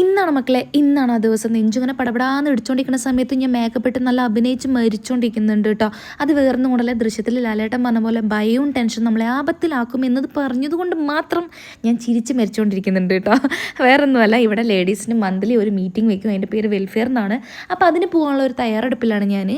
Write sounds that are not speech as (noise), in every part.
ഇന്നാണ് മക്കളെ ഇന്നാണ് ആ ദിവസം. നെഞ്ചിങ്ങനെ പടപടാന്ന് ഇടിച്ചോണ്ടിരിക്കുന്ന സമയത്ത് ഞാൻ മേക്കപ്പ് ഇട്ട് നല്ല അഭിനയിച്ച് മരിച്ചോണ്ടിരിക്കുന്നുണ്ട് കേട്ടോ. അത് വേർന്നു കൊണ്ടല്ലേ ദൃശ്യത്തിൽ ലാലേട്ടൻ പറഞ്ഞ പോലെ ഭയവും ടെൻഷനും നമ്മളെ ആപത്തിലാക്കും എന്നത് പറഞ്ഞതുകൊണ്ട് മാത്രം ഞാൻ ചിരിച്ച് മരിച്ചുകൊണ്ടിരിക്കുന്നുണ്ട് കേട്ടോ. വേറൊന്നുമല്ല ഇവിടെ ലേഡീസിന് മന്ത്ലി ഒരു മീറ്റിംഗ് വെക്കും. അതിന്റെ പേര് വെൽഫെയർ എന്നാണ്. അപ്പോൾ അതിന് പോകാനുള്ള ഒരു തയ്യാറെടുപ്പിലാണ് ഞാൻ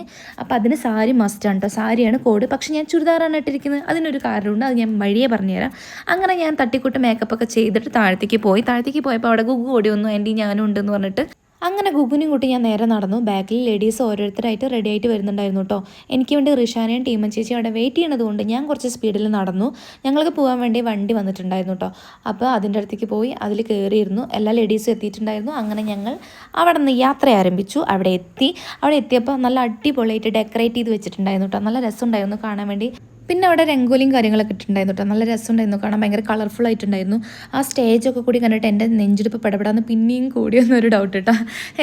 അപ്പോൾ അതിന് സാരി മസ്റ്റാണ് കേട്ടോ. സാരിയാണ് കോഡ് പക്ഷേ ഞാൻ ചുരിദാറാണ് ഇട്ടിരിക്കുന്നത്. അതിനൊരു കാരണമുണ്ട്. അത് ഞാൻ വഴിയേ പറഞ്ഞുതരാം. അങ്ങനെ ഞാൻ തട്ടിക്കൂട്ട് മേക്കപ്പ് ഒക്കെ ചെയ്തിട്ട് താഴത്തേക്ക് പോയി. താഴത്തേക്ക് പോയപ്പോൾ അവിടെ ഗുഗു ഓടി വന്നു. ആന്റി ഞാനും ഉണ്ടെന്ന് പറഞ്ഞിട്ട് അങ്ങനെ ഗുഗുനും കൂട്ടി ഞാൻ നേരെ നടന്നു. ബാക്കിൽ ലേഡീസ് ഓരോരുത്തരായിട്ട് റെഡി ആയിട്ട് വരുന്നുണ്ടായിരുന്നു കേട്ടോ എനിക്ക് വേണ്ടി റിഷാനയും ടീമൻ ചേച്ചി അവിടെ വെയിറ്റ് ചെയ്യണത് കൊണ്ട് ഞാൻ കുറച്ച് സ്പീഡിൽ നടന്നു. ഞങ്ങൾക്ക് പോകാൻ വേണ്ടി വണ്ടി വന്നിട്ടുണ്ടായിരുന്നു കേട്ടോ അപ്പോൾ അതിന്റെ അടുത്തേക്ക് പോയി അതിൽ കയറിയിരുന്നു എല്ലാ ലേഡീസും എത്തിയിട്ടുണ്ടായിരുന്നു. അങ്ങനെ ഞങ്ങൾ അവിടെ നിന്ന് യാത്ര ആരംഭിച്ചു. അവിടെ എത്തി. അവിടെ എത്തിയപ്പോൾ നല്ല അടിപൊളിയായിട്ട് ഡെക്കറേറ്റ് ചെയ്ത് വെച്ചിട്ടുണ്ടായിരുന്നു കേട്ടോ നല്ല രസമുണ്ടായിരുന്നു കാണാൻ വേണ്ടി പിന്നെ അവിടെ രംഗോലിയും കാര്യങ്ങളൊക്കെ ഇട്ടിട്ടുണ്ടായിരുന്നു കേട്ടോ നല്ല രസമുണ്ടായിരുന്നു. കാണാൻ ഭയങ്കര കളർഫുൾ ആയിട്ടുണ്ടായിരുന്നു. ആ സ്റ്റേജൊക്കെ കൂടി കണ്ടിട്ട് എന്റെ നെഞ്ചെടുപ്പ് പെടപെടാന്ന് പിന്നെയും കൂടിയെന്നൊരു ഡൗട്ട് കേട്ടോ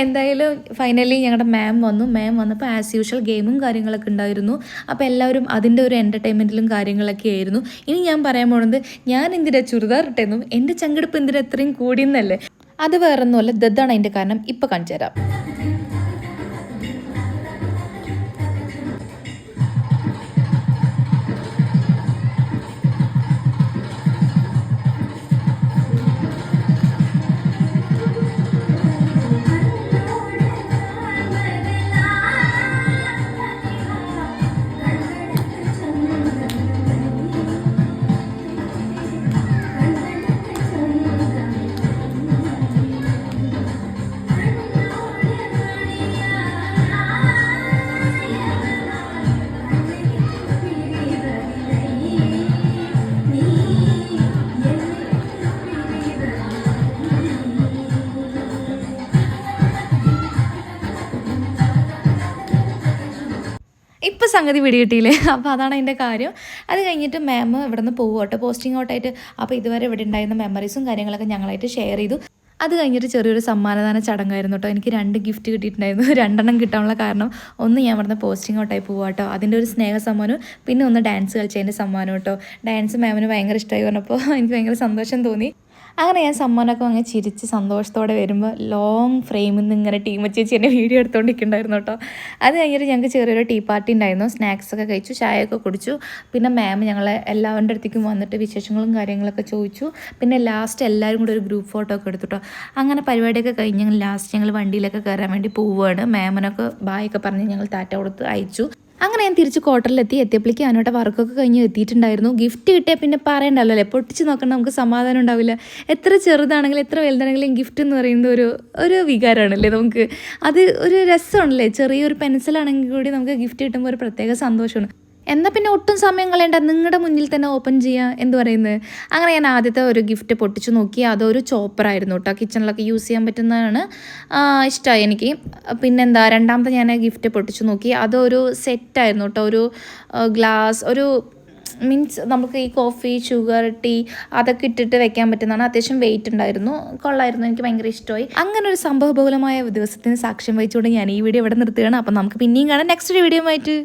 എന്തായാലും ഫൈനലി ഞങ്ങളുടെ മാം വന്നു. മാം വന്നപ്പോൾ ആസ് യൂഷ്വൽ ഗെയിമും കാര്യങ്ങളൊക്കെ ഉണ്ടായിരുന്നു. അപ്പോൾ എല്ലാവരും അതിന്റെ ഒരു എന്റർടൈൻമെന്റിലും കാര്യങ്ങളൊക്കെ ആയിരുന്നു. ഇനി ഞാൻ പറയാൻ പോകുന്നത് ഞാൻ എന്തിനാ ചുരിദാർ ഇട്ടേന്നും എന്റെ ചങ്കെടുപ്പ് എന്തിനാ എത്രയും കൂടിയെന്നല്ലേ? അത് വേറൊന്നുമല്ല. ദദ്ദാണ് അതിന്റെ കാരണം. ഇപ്പോൾ കാണിച്ചു തരാം ഇപ്പോൾ സംഗതി പിടികിട്ടിയില്ലേ? അപ്പോൾ അതാണ് അതിന്റെ കാര്യം. അത് കഴിഞ്ഞിട്ട് മാം ഇവിടെ നിന്ന് പോകും കേട്ടോ പോസ്റ്റിംഗ് ഔട്ടായിട്ട് അപ്പോൾ ഇതുവരെ ഇവിടെ ഉണ്ടായിരുന്ന മെമ്മറീസും കാര്യങ്ങളൊക്കെ ഞങ്ങളായിട്ട് ഷെയർ ചെയ്തു. അത് കഴിഞ്ഞിട്ട് ചെറിയൊരു സമ്മാനദാന ചടങ്ങായിരുന്നു കേട്ടോ എനിക്ക് രണ്ട് ഗിഫ്റ്റ് കിട്ടിയിട്ടുണ്ടായിരുന്നു. (laughs) രണ്ടെണ്ണം കിട്ടാനുള്ള കാരണം ഒന്ന് ഞാൻ ഇവിടുന്ന് പോസ്റ്റിംഗ് ഔട്ടായി പോകുക കേട്ടോ അതിന്റെ ഒരു സ്നേഹ സമ്മാനവും പിന്നെ ഒന്ന് ഡാൻസ് കളിച്ചതിന്റെ സമ്മാനം കേട്ടോ ഡാൻസ് മാമിന് ഭയങ്കര ഇഷ്ടമായി പറഞ്ഞപ്പോൾ (laughs) എനിക്ക് ഭയങ്കര സന്തോഷം തോന്നി. അങ്ങനെ ഞാൻ സമ്മാനമൊക്കെ വാങ്ങി ചിരിച്ച് സന്തോഷത്തോടെ വരുമ്പോൾ ലോങ് ഫ്രെയിമിൽ നിന്ന് ഇങ്ങനെ ടീം ചേച്ചി എന്നെ വീഡിയോ എടുത്തുകൊണ്ടിരിക്കുന്നുണ്ടായിരുന്നു കേട്ടോ. അത് കഴിഞ്ഞിട്ട് ഞങ്ങൾക്ക് ചെറിയൊരു ടീ പാർട്ടി ഉണ്ടായിരുന്നു. സ്നാക്സ് ഒക്കെ കഴിച്ചു ചായയൊക്കെ കുടിച്ചു. പിന്നെ മാം ഞങ്ങളെ എല്ലാവരുടെ അടുത്തേക്കും വന്നിട്ട് വിശേഷങ്ങളും കാര്യങ്ങളൊക്കെ ചോദിച്ചു. പിന്നെ ലാസ്റ്റ് എല്ലാവരും കൂടെ ഒരു ഗ്രൂപ്പ് ഫോട്ടോ ഒക്കെ എടുത്തു കേട്ടോ അങ്ങനെ പരിപാടിയൊക്കെ കഴിഞ്ഞ് ലാസ്റ്റ് ഞങ്ങൾ വണ്ടിയിലൊക്കെ കയറാൻ വേണ്ടി പോവുകയാണ്. മാമിനൊക്കെ ബായൊക്കെ പറഞ്ഞ് ഞങ്ങൾ ടാറ്റ കൊടുത്ത് അയച്ചു. അങ്ങനെ ഞാൻ തിരിച്ച് ക്വാർട്ടറിലെത്തി എത്തിയപ്പോഴേക്കും അവനോട്ട് വർക്കൊക്കെ കഴിഞ്ഞ് എത്തിയിട്ടുണ്ടായിരുന്നു. ഗിഫ്റ്റ് കിട്ടിയാൽ പിന്നെ പറയണ്ടല്ലോ അല്ലേ? പൊട്ടിച്ച് നോക്കണം നമുക്ക് സമാധാനം ഉണ്ടാവില്ല. എത്ര ചെറുതാണെങ്കിലും എത്ര വലുതാണെങ്കിലും ഗിഫ്റ്റ് എന്ന് പറയുന്നത് ഒരു ഒരു വികാരമാണല്ലേ നമുക്ക്. അത് ഒരു രസമാണല്ലേ? ചെറിയൊരു പെൻസിലാണെങ്കിൽ കൂടി നമുക്ക് ഗിഫ്റ്റ് കിട്ടുമ്പോൾ ഒരു പ്രത്യേക സന്തോഷമാണ്. എന്നാൽ പിന്നെ ഒട്ടും സമയം കളയണ്ട. നിങ്ങളുടെ മുന്നിൽ തന്നെ ഓപ്പൺ ചെയ്യുക എന്ന് പറയുന്നത് അങ്ങനെ ഞാൻ ആദ്യത്തെ ഒരു ഗിഫ്റ്റ് പൊട്ടിച്ചു നോക്കി. അതൊരു ചോപ്പറായിരുന്നു കേട്ടോ കിച്ചണിലൊക്കെ യൂസ് ചെയ്യാൻ പറ്റുന്നതാണ് ഇഷ്ടമായി എനിക്ക്. പിന്നെന്താ രണ്ടാമത്തെ ഞാൻ ഗിഫ്റ്റ് പൊട്ടിച്ചു നോക്കി. അതൊരു സെറ്റായിരുന്നു കേട്ടോ ഒരു ഗ്ലാസ് ഒരു മീൻസ് നമുക്ക് ഈ കോഫി ഷുഗർ ടീ അതൊക്കെ ഇട്ടിട്ട് വെക്കാൻ പറ്റുന്നതാണ്. അത്യാവശ്യം വെയിറ്റ് ഉണ്ടായിരുന്നു. കൊള്ളായിരുന്നു. എനിക്ക് ഭയങ്കര ഇഷ്ടമായി. അങ്ങനെ ഒരു സംഭവബഹുലമായ ദിവസത്തിന് സാക്ഷ്യം വഹിച്ചുകൊണ്ട് ഞാൻ ഈ വീഡിയോ ഇവിടെ നിർത്തുകയാണ്. അപ്പം നമുക്ക് പിന്നെയും കാണാം. നെക്സ്റ്റ് വീഡിയോ ആയിട്ട്